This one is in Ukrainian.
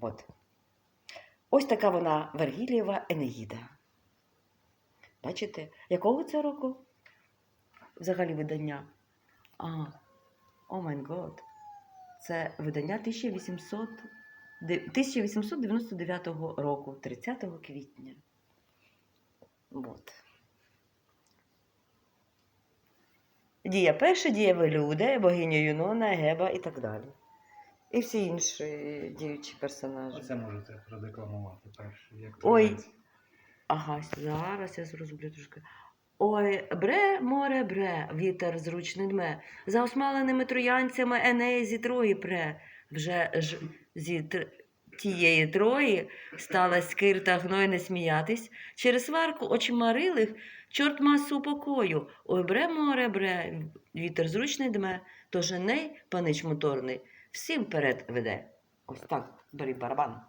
От. Ось така вона Вергілієва Енеїда. Бачите, якого це року? Взагалі видання? А, о май год. Це видання 1800, 1899 року, 30 квітня. От. Дія перша, дієві люди, богиня Юнона, Геба і так далі. І всі інші діючі персонажі. Оце можете продекламувати перше. Як Ой. Ага, зараз я зроблю трошки. Ой, бре, море, бре, вітер зручний дме. За осмаленими троянцями Еней зі Трої пре. Вже ж зі тр... тієї Трої стала скирта гнойне сміятись. Через сварку очмарилих чорт масу покою. Ой, бре, море, бре, вітер зручний дме, тож Еней, панич моторний, всім вперед веде. Ось так, бери барабан.